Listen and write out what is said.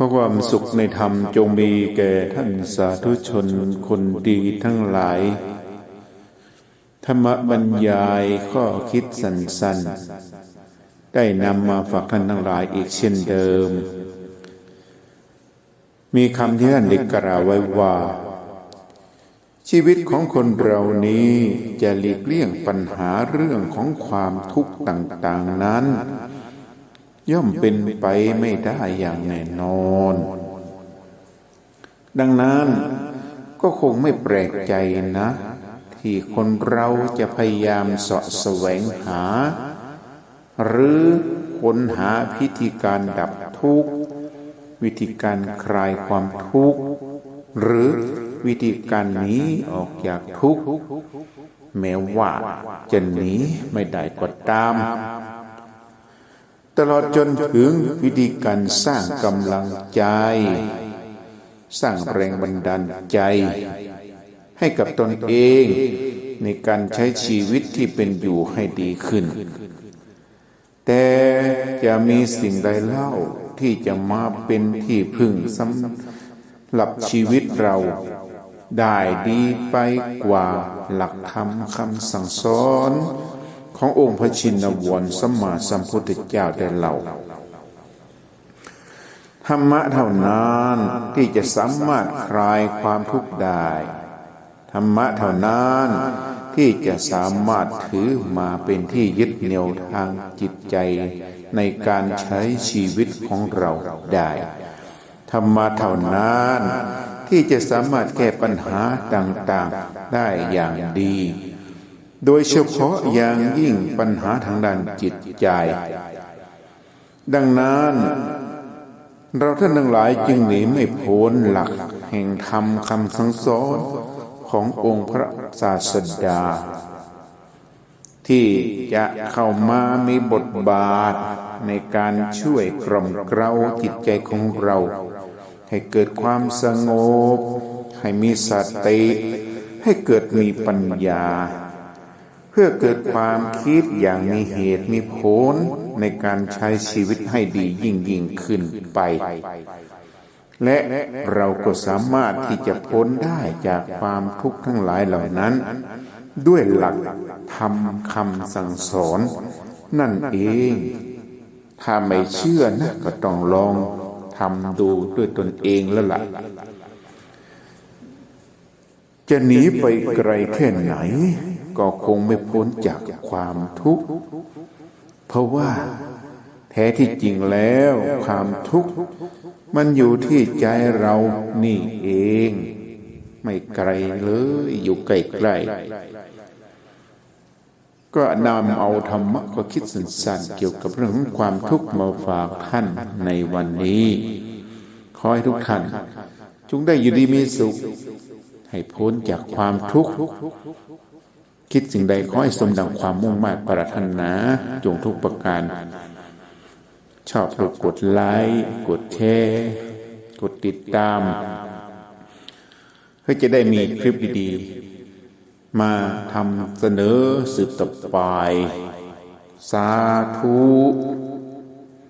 ขอความสุขในธรรมจงมีแก่ท่านสาธุชนคนดีทั้งหลาย ธรรมบรรยายข้อคิดสั้นๆ ได้นำมาฝากท่านทั้งหลายอีกเช่นเดิม มีคำที่ท่านได้กล่าวไว้ว่า ชีวิตของคนเรานี้จะหลีกเลี่ยงปัญหาเรื่องของความทุกข์ต่าง ๆ นั้น ย่อมเป็นไปไม่ได้อย่างแน่นอน ดังนั้นก็คงไม่แปลกใจนะ ที่คนเราจะพยายามเสาะแสวงหา หรือค้นหาพิธีการดับทุกข์ วิธีการคลายความทุกข์ หรือวิธีการหนีออกจากทุกข์แม้ว่าจะหนีไม่ได้ก็ตาม ตลอดจนถึงวิธีการสร้างกำลังใจ สร้างแรงบันดาลใจ ให้กับตนเองในการใช้ชีวิตที่เป็นอยู่ให้ดีขึ้น แต่จะมีสิ่งใดเล่าที่จะมาเป็นที่พึ่งสำหรับชีวิตเรา ได้ดีไปกว่าหลักธรรมคำสั่งสอน ขององค์พระชินวรสัมมาสัมพุทธเจ้าได้เล่าธรรมะเท่านั้นที่จะสามารถคลายความทุกข์ได้ ธรรมะเท่านั้นที่จะสามารถถือมาเป็นที่ยึดเหนี่ยวทางจิตใจในการใช้ชีวิตของเราได้ ธรรมะเท่านั้นที่จะสามารถแก้ปัญหาต่างๆได้อย่างดี โดยเฉพาะอย่างยิ่งปัญหาทางด้านจิตใจ ดังนั้น เราท่านทั้งหลายจึงหนีไม่พ้นหลักแห่งธรรมคำสั่งสอนขององค์พระศาสดา ที่จะเข้ามามีบทบาทในการช่วยกล่อมเกลาจิตใจของเรา ให้เกิดความสงบ ให้มีสติให้เกิดมีปัญญา พื่อเกิดความคิดอย่างมีเหตุมีผลในการใช้ชีวิตให้ดียิ่งยิ่งขึ้นไป และเราก็สามารถที่จะพ้นได้จากความทุกข์ทั้งหลายเหล่านั้น ด้วยหลักธรรมคำสั่งสอน นั่นเอง ถ้าไม่เชื่อนะก็ต้องลองทำดูด้วยตนเองแล้วล่ะ จะหนีไปไกลแค่ไหน ก็คงไม่พ้นจากความทุกข์ เพราะว่าแท้ที่จริงแล้วความทุกข์ มันอยู่ที่ใจเรานี่เอง ไม่ไกลเลยอยู่ใกล้ๆก็นำเอาธรรมะก็คิดสั้นๆเกี่ยวกับเรื่องของความทุกข์มาฝากท่านในวันนี้ ขอให้ทุกท่านจงได้อยู่ดีมีสุข ให้พ้นจากความทุกข์ คิดสิ่งใดขอให้สมดังความมุ่งมา่ปรารถนาจงทุกประการ ชอบกดกดไลค์กดแชร์กดติดตาม เพื่อจะได้มีคลิปดีๆ มาทำเสนอสืบต่อไป สาธุ